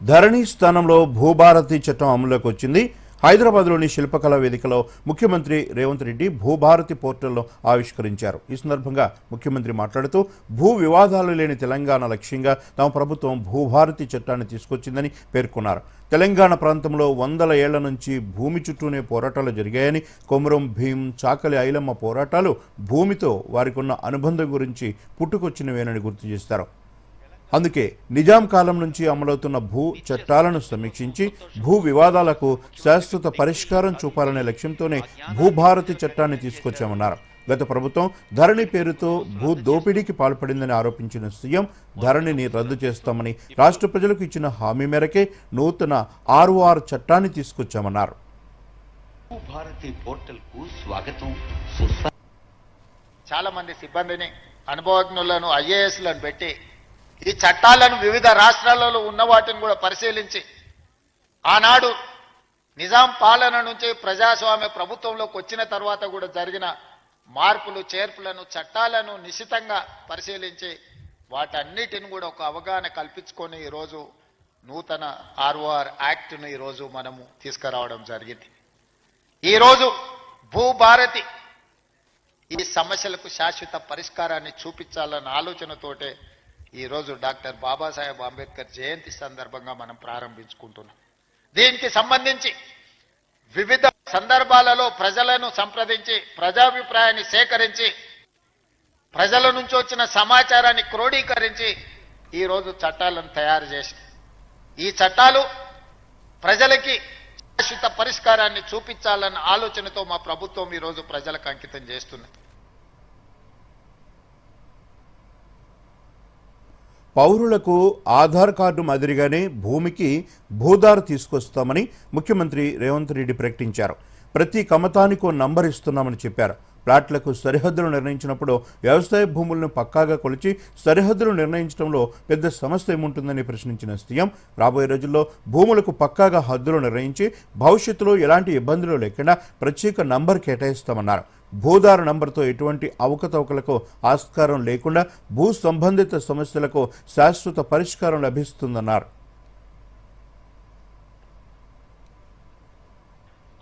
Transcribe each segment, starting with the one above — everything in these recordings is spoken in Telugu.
ధరణి స్థానంలో భూభారతి చట్టం అమలులోకి వచ్చింది. హైదరాబాద్లోని శిల్పకళా వేదికలో ముఖ్యమంత్రి రేవంత్ రెడ్డి భూభారతి పోర్టల్లో ఆవిష్కరించారు. ఈ సందర్భంగా ముఖ్యమంత్రి మాట్లాడుతూ భూ వివాదాలు లేని తెలంగాణ లక్ష్యంగా తమ ప్రభుత్వం భూభారతి చట్టాన్ని తీసుకొచ్చిందని పేర్కొన్నారు. తెలంగాణ ప్రాంతంలో వందల ఏళ్ళ నుంచి భూమి చుట్టూనే పోరాటాలు జరిగాయని కొమురం భీం చాకలి ఐలమ్మ పోరాటాలు భూమితో వారికున్న అనుబంధం గురించి పుట్టుకొచ్చినవేనని గుర్తు చేస్తారు. అందుకే నిజాం కాలం నుంచి అమలవుతున్న భూ చట్టాలను సమీక్షించి భూ వివాదాలకు శాశ్వత పరిష్కారం చూపాలనే లక్ష్యంతోనే భూభారతి చట్టాన్ని తీసుకొచ్చామన్నారు. గత ప్రభుత్వం ధరణి పేరుతో భూ దోపిడీకి పాల్పడిందని ఆరోపించిన సీఎం ధరణిని రద్దు చేస్తామని రాష్ట్ర ప్రజలకు ఇచ్చిన హామీ మేరకే నూతన ఆర్ఓఆర్ చట్టాన్ని తీసుకొచ్చామన్నారు. చాలా మంది సిబ్బందిని అనుభవజ్ఞులను ఐఏఎస్లను పెట్టి ఈ చట్టాలను వివిధ రాష్ట్రాలలో ఉన్న వాటిని కూడా పరిశీలించి ఆనాడు నిజాం పాలన నుంచి ప్రజాస్వామ్య ప్రభుత్వంలోకి వచ్చిన తర్వాత కూడా జరిగిన మార్పులు చేర్పులను చట్టాలను నిశితంగా పరిశీలించి వాటన్నిటిని కూడా ఒక అవగాహన కల్పించుకొని ఈరోజు నూతన ఆర్ఓఆర్ యాక్ట్ను ఈరోజు మనము తీసుకురావడం జరిగింది. ఈరోజు భూభారతి ఈ సమస్యలకు శాశ్వత పరిష్కారాన్ని చూపించాలన్న ఆలోచనతోటే ఈరోజు డాక్టర్ బాబాసాహెబ్ అంబేద్కర్ జయంతి సందర్భంగా మనం ప్రారంభించుకుంటున్నాం. దీనికి సంబంధించి వివిధ సందర్భాలలో ప్రజలను సంప్రదించి ప్రజాభిప్రాయాన్ని సేకరించి ప్రజల నుంచి వచ్చిన సమాచారాన్ని క్రోడీకరించి ఈరోజు చట్టాలను తయారు చేసి ఈ చట్టాలు ప్రజలకి శాశ్వత పరిష్కారాన్ని చూపించాలన్న ఆలోచనతో మా ప్రభుత్వం ఈరోజు ప్రజలకు అంకితం చేస్తున్నది. పౌరులకు ఆధార్ కార్డు మాదిరిగానే భూమికి భూదారు తీసుకొస్తామని ముఖ్యమంత్రి రేవంత్ రెడ్డి ప్రకటించారు. ప్రతి కమతానికో నంబర్ ఇస్తున్నామని చెప్పారు. ప్లాట్లకు సరిహద్దులు నిర్ణయించినప్పుడు వ్యవసాయ భూములను పక్కాగా కొలిచి సరిహద్దులు నిర్ణయించడంలో పెద్ద సమస్య ఏముంటుందని ప్రశ్నించిన సీఎం రాబోయే రోజుల్లో భూములకు పక్కాగా హద్దులు నిర్ణయించి భవిష్యత్తులో ఎలాంటి ఇబ్బందులు లేకుండా ప్రత్యేక నంబర్ కేటాయిస్తామన్నారు. భూదారు నంబర్తో ఎటువంటి అవకతవకలకు ఆస్కారం లేకుండా భూ సంబంధిత సమస్యలకు శాశ్వత పరిష్కారం లభిస్తుందన్నారు.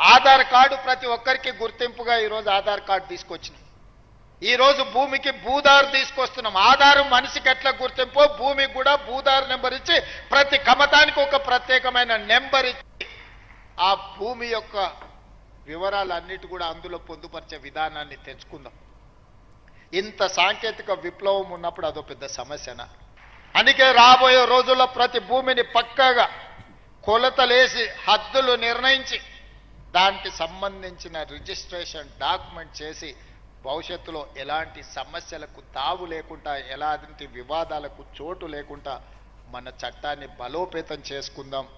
ఆధార్ కార్డు ప్రతి ఒక్కరికి గుర్తింపుగా ఈరోజు ఆధార్ కార్డు తీసుకొచ్చినాం. ఈరోజు భూమికి భూదారు తీసుకొస్తున్నాం. ఆధారం మనిషికి ఎట్లా గుర్తింపు భూమికి కూడా భూదారు నెంబర్ ఇచ్చి ప్రతి కమతానికి ఒక ప్రత్యేకమైన నెంబర్ ఇచ్చి ఆ భూమి యొక్క వివరాలన్నిటి కూడా అందులో పొందుపరిచే విధానాన్ని తెచ్చుకుందాం. ఇంత సాంకేతిక విప్లవం ఉన్నప్పుడు అదో పెద్ద సమస్యనా? అందుకే రాబోయే రోజుల్లో ప్రతి భూమిని పక్కాగా కొలతలేసి హద్దులు నిర్ణయించి దానికి సంబంధించిన రిజిస్ట్రేషన్ డాక్యుమెంట్ చేసి భవిష్యత్తులో ఎలాంటి సమస్యలకు తావు లేకుండా ఎలాంటి వివాదాలకు చోటు లేకుండా మన చట్టాన్ని బలోపేతం చేసుకుందాం.